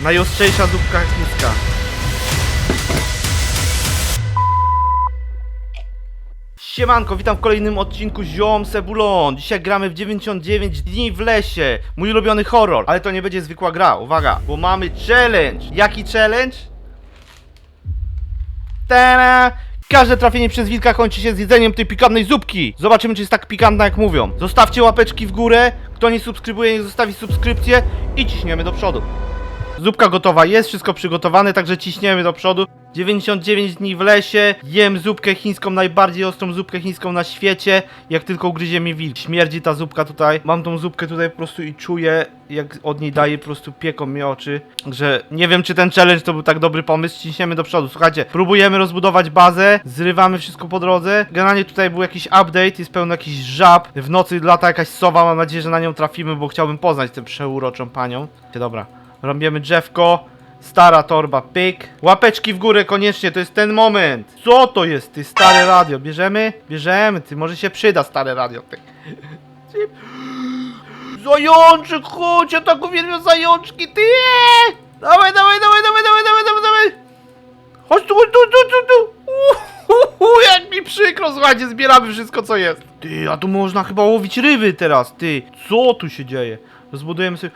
Najostrzejsza zupka chińska. Siemanko, witam w kolejnym odcinku Ziom Sebulon. Dzisiaj gramy w 99 dni w lesie. Mój ulubiony horror. Ale to nie będzie zwykła gra, uwaga, bo mamy challenge. Jaki challenge? Tada! Każde trafienie przez wilka kończy się z jedzeniem tej pikantnej zupki. Zobaczymy, czy jest tak pikantna, jak mówią. Zostawcie łapeczki w górę. Kto nie subskrybuje, niech zostawi subskrypcję i ciśniemy do przodu. Zupka gotowa jest, wszystko przygotowane, także ciśniemy do przodu. 99 dni w lesie, jem zupkę chińską, najbardziej ostrą zupkę chińską na świecie, jak tylko ugryzie mi wilk. Śmierdzi ta zupka tutaj, mam tą zupkę tutaj po prostu i czuję, jak od niej daje, po prostu pieką mnie oczy. Także nie wiem, czy ten challenge to był tak dobry pomysł, ciśniemy do przodu. Słuchajcie, próbujemy rozbudować bazę, zrywamy wszystko po drodze. Generalnie tutaj był jakiś update, jest pełno jakichś żab, w nocy lata jakaś sowa, mam nadzieję, że na nią trafimy, bo chciałbym poznać tę przeuroczą panią. Dobra, Robiemy drzewko. Stara torba, pyk. Łapeczki w górę koniecznie, to jest ten moment. Co to jest, ty stare radio? Bierzemy? Bierzemy, ty, może się przyda stare radio, ty. Ty- Zajączek, chodź, ja tak uwielbiam zajączki, ty! Dawaj, dawaj, dawaj, dawaj, dawaj, dawaj, dawaj, dawaj! Chodź tu, chodź tu, tu, tu, tu! Uhuhu, jak mi przykro, słuchajcie, zbieramy wszystko, co jest. Ty, a tu można chyba łowić ryby teraz, ty. Co tu się dzieje? Rozbudujemy sobie...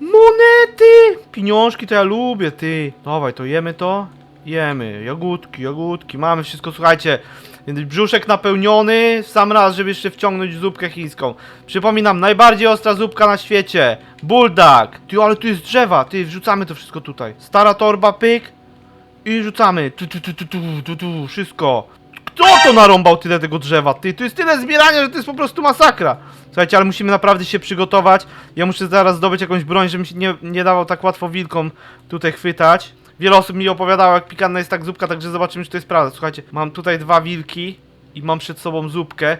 Monety! Pieniążki to ja lubię, ty. Dawaj, to jemy to? Jemy. Jagódki, jagódki. Mamy wszystko, słuchajcie. Brzuszek napełniony, w sam raz, żeby jeszcze wciągnąć zupkę chińską. Przypominam, najbardziej ostra zupka na świecie. Bulldog. Ty, ale tu jest drzewa, ty, wrzucamy to wszystko tutaj. Stara torba, pyk. I rzucamy. Tu, tu, tu, tu, tu, tu, tu, wszystko. Kto to narąbał tyle tego drzewa? Ty, tu jest tyle zbierania, że to jest po prostu masakra. Słuchajcie, ale musimy naprawdę się przygotować. Ja muszę zaraz zdobyć jakąś broń, żebym się nie, nie dawał tak łatwo wilkom tutaj chwytać. Wiele osób mi opowiadało, jak pikanna jest tak zupka, także zobaczymy, czy to jest prawda. Słuchajcie, mam tutaj dwa wilki i mam przed sobą zupkę.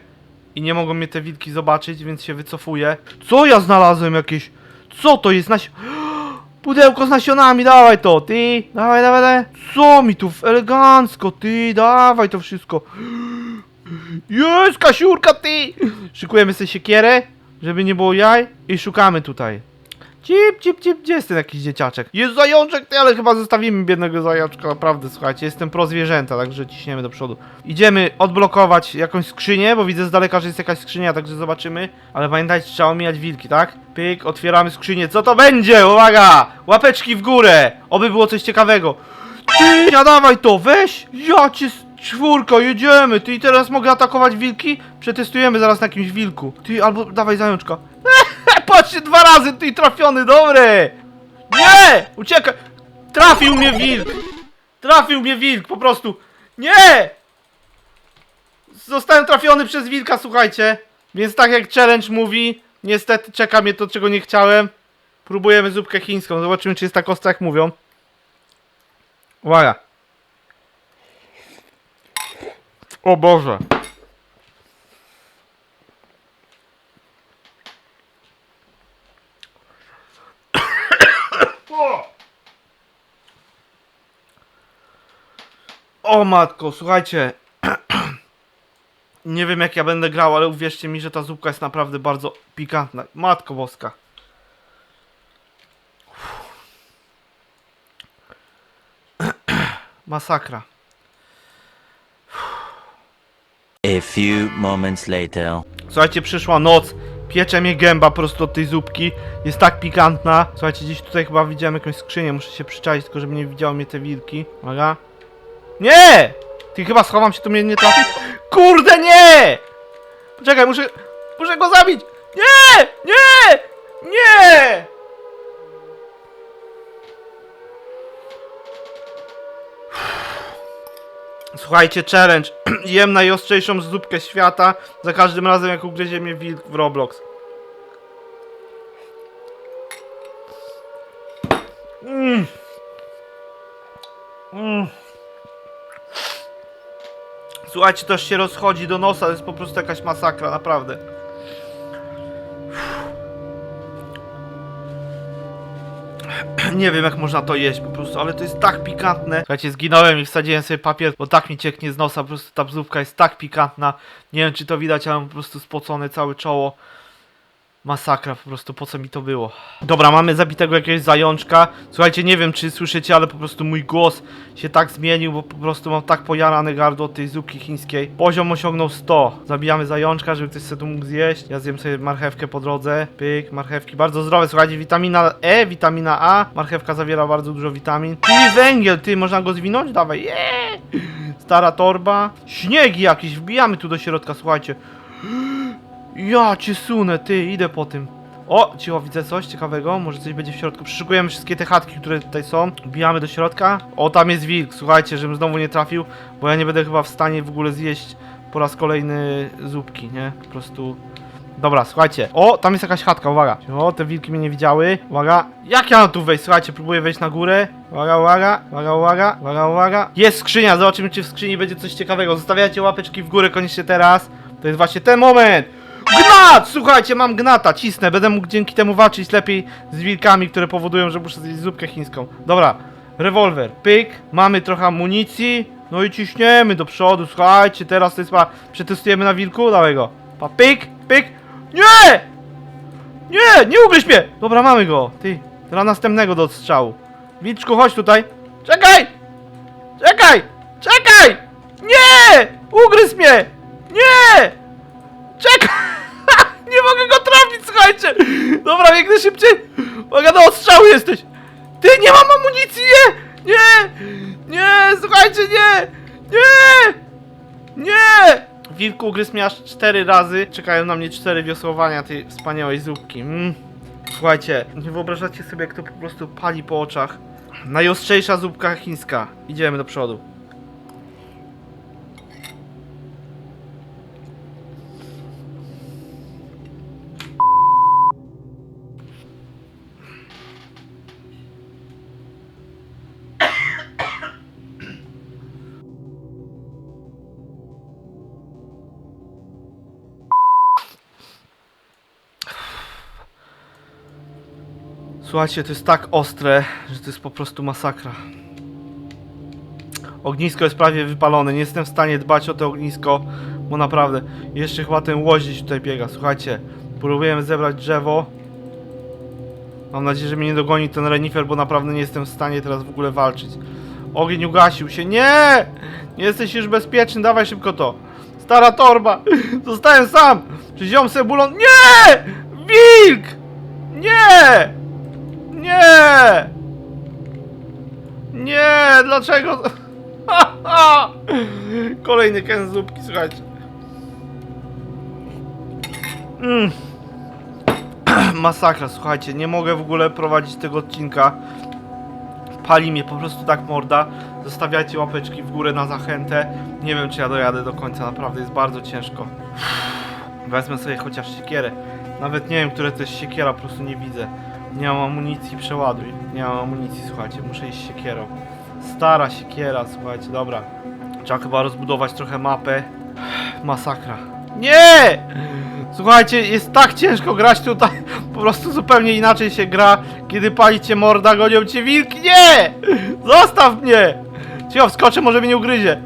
I nie mogą mnie te wilki zobaczyć, więc się wycofuję. Co ja znalazłem jakieś? Co to jest? Nasi... Pudełko z nasionami, dawaj to, ty! Dawaj, dawaj, dawaj! Co mi tu elegancko, ty! Dawaj to wszystko! Jest, Kasiurka, ty! Szykujemy sobie siekierę, żeby nie było jaj i szukamy tutaj. Cip, cip, cip, gdzie jest ten jakiś dzieciaczek? Jest zajączek, ty, ale chyba zostawimy biednego zajączka, naprawdę, słuchajcie, jestem pro zwierzęta, także ciśniemy do przodu. Idziemy odblokować jakąś skrzynię, bo widzę z daleka, że jest jakaś skrzynia, także zobaczymy. Ale pamiętajcie, trzeba omijać wilki, tak? Pyk, otwieramy skrzynię, co to będzie? Uwaga! Łapeczki w górę! Oby było coś ciekawego. Ty, ja dawaj to, weź! Ja cię czwórko, jedziemy! Ty teraz mogę atakować wilki? Przetestujemy zaraz na jakimś wilku. Ty, albo dawaj zajączka. Patrzcie, dwa razy ty trafiony, dobre! Nie! Uciekaj! Trafił mnie wilk! Trafił mnie wilk, po prostu. Nie! Zostałem trafiony przez wilka, słuchajcie. Więc tak jak challenge mówi, niestety czeka mnie to, czego nie chciałem. Próbujemy zupkę chińską, zobaczymy, czy jest tak ostra, jak mówią. Uwaga. O Boże. O matko, słuchajcie. Nie wiem jak ja będę grał, ale uwierzcie mi, że ta zupka jest naprawdę bardzo pikantna. Matko boska. Masakra. A few moments later. Słuchajcie, przyszła noc. Piecze mnie gęba po prostu od tej zupki. Jest tak pikantna. Słuchajcie, gdzieś tutaj chyba widziałem jakąś skrzynię. Muszę się przyczaić, tylko żeby nie widziały mnie te wilki. Uwaga. Nie! Ty chyba schowam się, tu mnie nie trafi. Kurde, nie! Poczekaj, muszę... Muszę go zabić! Nie! Nie! Nie! Słuchajcie, challenge. Jem najostrzejszą zupkę świata za każdym razem, jak ugryzie mnie wilk w Roblox. Mm. Mm. Słuchajcie, to się rozchodzi do nosa, to jest po prostu jakaś masakra, naprawdę. Nie wiem jak można to jeść po prostu, ale to jest tak pikantne. Słuchajcie, zginąłem i wsadziłem sobie papier, bo tak mi cieknie z nosa, po prostu ta bzówka jest tak pikantna. Nie wiem czy to widać, ale mam po prostu spocone całe czoło. Masakra, po prostu po co mi to było. Dobra, mamy zabitego jakiegoś zajączka. Słuchajcie, nie wiem czy słyszycie, ale po prostu mój głos się tak zmienił, bo po prostu mam tak pojarane gardło od tej zupki chińskiej. Poziom osiągnął 100. Zabijamy zajączka, żeby ktoś sobie to mógł zjeść. Ja zjem sobie marchewkę po drodze. Pyk, marchewki. Bardzo zdrowe, słuchajcie, witamina E, witamina A. Marchewka zawiera bardzo dużo witamin. I węgiel, ty, można go zwinąć? Dawaj, yeah! Stara torba. Śniegi jakieś, wbijamy tu do środka, słuchajcie. Ja cię sunę, ty, idę po tym. O, cicho, widzę coś ciekawego, może coś będzie w środku. Przyszykujemy wszystkie te chatki, które tutaj są. Wbijamy do środka. O, tam jest wilk, słuchajcie, żebym znowu nie trafił, bo ja nie będę chyba w stanie w ogóle zjeść po raz kolejny zupki, nie? Po prostu... Dobra, słuchajcie. O, tam jest jakaś chatka, uwaga. O, te wilki mnie nie widziały. Uwaga. Jak ja tu wejść? Słuchajcie, próbuję wejść na górę. Uwaga, uwaga, uwaga, uwaga, uwaga, uwaga. Jest skrzynia, zobaczymy czy w skrzyni będzie coś ciekawego. Zostawiajcie łapeczki w górę koniecznie teraz. To jest właśnie ten moment. Gnat! Słuchajcie, mam gnata, cisnę. Będę mógł dzięki temu walczyć lepiej z wilkami, które powodują, że muszę zjeść zupkę chińską. Dobra, rewolwer, pyk. Mamy trochę amunicji. No i ciśniemy do przodu, słuchajcie, teraz to jest pa... Przetestujemy na wilku? Dawaj go. Pa, pyk, pyk. Nie! Nie, nie ugryź mnie! Dobra, mamy go. Ty, teraz następnego do odstrzału. Wilczku, chodź tutaj. Czekaj! Czekaj! Czekaj! Nie! Ugryź mnie! Nie! Czekaj! Nie mogę go trafić, słuchajcie! Dobra, biegnę szybciej! Uwaga, do odstrzału jesteś! Ty, nie mam amunicji, nie! Nie! Nie, słuchajcie, nie! Nie! Nie! Wilku ugryzł mnie aż cztery razy. Czekają na mnie cztery wiosłowania tej wspaniałej zupki. Mm. Słuchajcie, nie wyobrażacie sobie, jak to po prostu pali po oczach. Najostrzejsza zupka chińska. Idziemy do przodu. Słuchajcie, to jest tak ostre, że to jest po prostu masakra. Ognisko jest prawie wypalone, nie jestem w stanie dbać o to ognisko, bo naprawdę, jeszcze chyba ten łozić tutaj biega. Słuchajcie, próbujemy zebrać drzewo. Mam nadzieję, że mnie nie dogoni ten renifer, bo naprawdę nie jestem w stanie teraz w ogóle walczyć. Ogień ugasił się, nie! Nie jesteś już bezpieczny, dawaj szybko to. Stara torba, zostałem sam! Czy ziom se bulon? Nie! Wilk! Nie! Nie! Nie! Dlaczego? Kolejny kęs zupki, słuchajcie. Mm. Masakra, słuchajcie, nie mogę w ogóle prowadzić tego odcinka. Pali mnie po prostu tak morda. Zostawiajcie łapeczki w górę na zachętę. Nie wiem, czy ja dojadę do końca, naprawdę jest bardzo ciężko. Wezmę sobie chociaż siekierę. Nawet nie wiem, które to jest siekiera, po prostu nie widzę. Nie mam amunicji, przeładuj. Nie mam amunicji, słuchajcie, muszę iść siekierą. Stara siekiera, słuchajcie, dobra. Trzeba chyba rozbudować trochę mapę. Masakra. Nie! Słuchajcie, jest tak ciężko grać tutaj. Po prostu zupełnie inaczej się gra, kiedy pali cię morda, gonią cię wilki. Nie! Zostaw mnie! Cicho, wskoczę, może mnie nie ugryzie.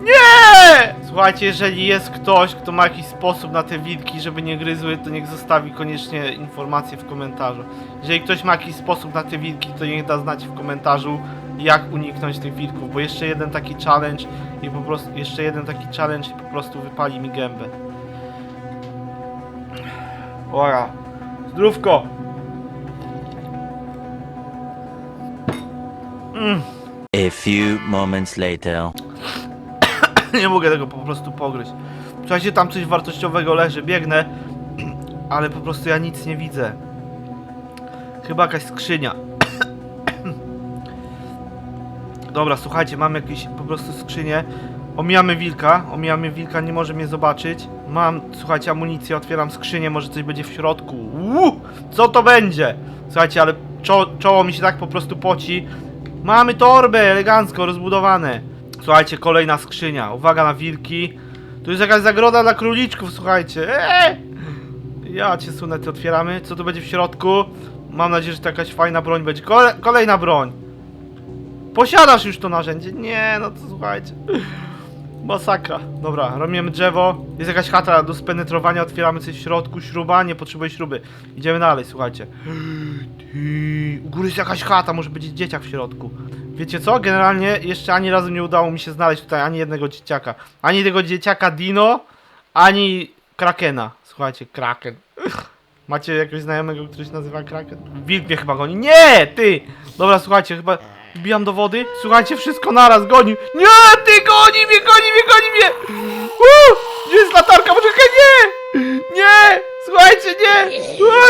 Nie! Słuchajcie, jeżeli jest ktoś, kto ma jakiś sposób na te wilki, żeby nie gryzły, to niech zostawi koniecznie informację w komentarzu. Jeżeli ktoś ma jakiś sposób na te wilki, to niech da znać w komentarzu, jak uniknąć tych wilków, bo jeszcze jeden taki challenge i po prostu, jeszcze jeden taki challenge i po prostu wypali mi gębę. Ora. Zdrówko! Mm. A few moments later. nie mogę tego po prostu pogryźć. Słuchajcie, tam coś wartościowego leży, biegnę, ale po prostu ja nic nie widzę. Chyba jakaś skrzynia. Dobra, słuchajcie, mam jakieś po prostu skrzynię. Omijamy wilka, omijamy wilka, nie może mnie zobaczyć. Mam, słuchajcie, amunicję, otwieram skrzynię, może coś będzie w środku. Uuu, co to będzie? Słuchajcie, ale czo czoło mi się tak po prostu poci. Mamy torbę, elegancko, rozbudowane. Słuchajcie, kolejna skrzynia. Uwaga na wilki. Tu jest jakaś zagroda dla króliczków, słuchajcie. Eee! Ja cię sunę, ty otwieramy. Co tu będzie w środku? Mam nadzieję, że to jakaś fajna broń będzie. Kole kolejna broń. Posiadasz już to narzędzie? Nie, no to słuchajcie. Masakra. Dobra, robimy drzewo. Jest jakaś chata do spenetrowania, otwieramy coś w środku, śruba, nie potrzebuję śruby. Idziemy dalej, słuchajcie. U góry jest jakaś chata, może być dzieciak w środku. Wiecie co? Generalnie jeszcze ani razu nie udało mi się znaleźć tutaj ani jednego dzieciaka. Ani tego dzieciaka Dino, ani Krakena. Słuchajcie, Kraken. Macie jakiegoś znajomego, który się nazywa Kraken? Wilk mnie chyba goni. Nie, ty! Dobra, słuchajcie, chyba wbijam do wody. Słuchajcie, wszystko naraz goni. Nie, ty goni mnie, goni mnie, goni mnie! Uuu, gdzie jest latarka? Poczekaj, nie! Nie! Słuchajcie, nie!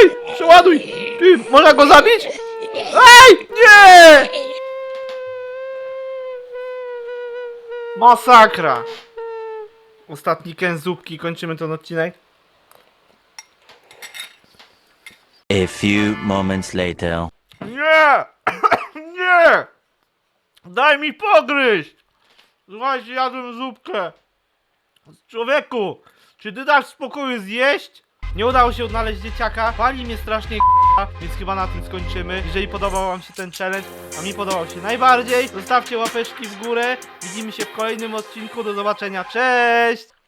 Ej, przeładuj! Ty, można go zabić? Ej, nie! Masakra! Ostatni ken zupki, kończymy ten odcinek. A few moments later. Nie! Nie! Daj mi pogryźć! Słuchajcie, jadłem zupkę. Człowieku, czy ty dasz spokoju zjeść? Nie udało się odnaleźć dzieciaka. Pali mnie strasznie więc chyba na tym skończymy. Jeżeli podobał wam się ten challenge, a mi podobał się najbardziej, zostawcie łapeczki w górę. Widzimy się w kolejnym odcinku. Do zobaczenia. Cześć!